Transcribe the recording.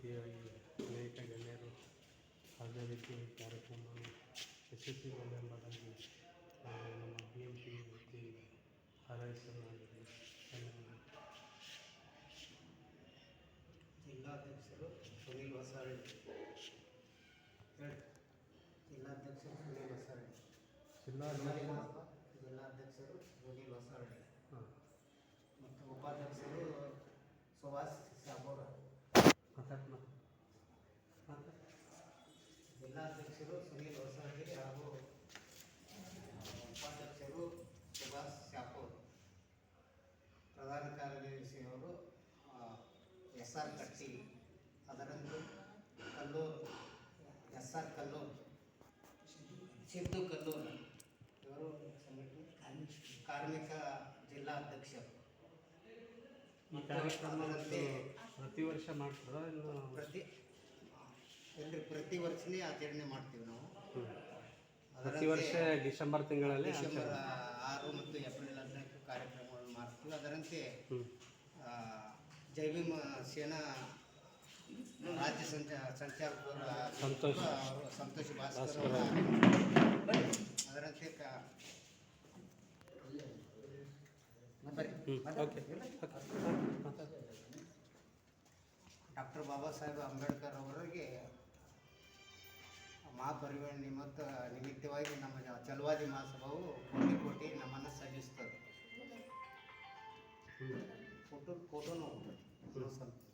ರೀತಿಯಾಗಿ ಅನೇಕ ಗಣ್ಯರು ಹಾಜರಿದ್ದು ಈ ಕಾರ್ಯಕ್ರಮವನ್ನು ಯಶಸ್ವಿಗೊಳ್ಳೆಂಬುದಾಗಿ ನಾವು ನಮ್ಮ ಬಿ ಎಂ ಪಿ ವತಿಯಿಂದ ಹಾರೈಸಲಾಗಿದೆ ಧನ್ಯವಾದ ಜಿಲ್ಲಾಧ್ಯಕ್ಷರು ಸುನೀಲ್ ಹೊಸಳ್ಳಿ ಹೇಳಿ ಜಿಲ್ಲಾಧ್ಯಕ್ಷರು ಸುನೀಲ್ ಹೊಸಳ್ಳಿ ಜಿಲ್ಲಾ ಜಿಲ್ಲಾಧ್ಯಕ್ಷರು ಸುನೀಲ್ ಹೊಸಳ್ಳಿ ಹಾಂ ಮತ್ತು ಉಪಾಧ್ಯಕ್ಷರು ಸುಭಾಷ್ ಶಾಬೂರ ಮಾತಾಡ್ ಜಿಲ್ಲಾಧ್ಯಕ್ಷರು ಸುನೀಲ್ ಹೊಸಗಿ ಹಾಗೂ ಉಪಾಧ್ಯಕ್ಷರು ಸುಭಾಷ್ ಶಾಪೂರ್ ಪ್ರಧಾನ ಕಾರ್ಯದರ್ಶಿಯವರು ಎಸ್ ಆರ್ ಕಟ್ಟಿ. ಅದರಂದು ಕಲ್ಲೂರು ಎಸ್ ಆರ್ ಕಲ್ಲೂರು. ಸಿದ್ದು ಕಲ್ಲೂರು. ಇವರು ಕಾರ್ಮಿಕ ಜಿಲ್ಲಾಧ್ಯಕ್ಷರು ಈ ಕಾರ್ಯಕ್ರಮ ಪ್ರತಿ ವರ್ಷ ಮಾಡ್ತೀರಾ ಇನ್ನು ಪ್ರತಿ ಎಲ್ರಿ ಪ್ರತಿ ವರ್ಷನೇ ಆಚರಣೆ ಮಾಡ್ತೀವಿ ನಾವು. ಪ್ರತಿ ವರ್ಷ ಡಿಸೆಂಬರ್ ತಿಂಗಳಲ್ಲಿ ಡಿಸೆಂಬರ್ ಆರು ಮತ್ತು ಏಪ್ರಿಲ್ ಹದಿನಾಲ್ಕು ಕಾರ್ಯಕ್ರಮಗಳನ್ನು ಮಾಡ್ತೀವಿ. ಅದರಂತೆ ಹ್ಞೂ ಆ, ಜೈ ಭೀಮ್ ಸೇನಾ ರಾಜ್ಯ ಸಂಚಾರ ಸಂಚಾರ ಸಂತೋಷ್. ಸಂತೋಷ್ ಭಾಸ್ಕರ್ ಅದರಂತೆ ಡಾಕ್ಟರ್ ಬಾಬಾ ಸಾಹೇಬ್ ಅಂಬೇಡ್ಕರ್ ಅವರಿಗೆ ಮಹಾಪರಿವಾರ ನಿಮಿತ್ತ ನಿಮಿತ್ತವಾಗಿ ನಮ್ಮ ಚಲವಾದಿ ಮಹಾಸಭಾವು ಕೋಟಿ ಕೋಟಿ ನಮ್ಮನ್ನು ಸಲ್ಲಿಸ್ತದೆ. ಫೋಟೋನು ಹೋಗ್ತದೆ ಓಕೆ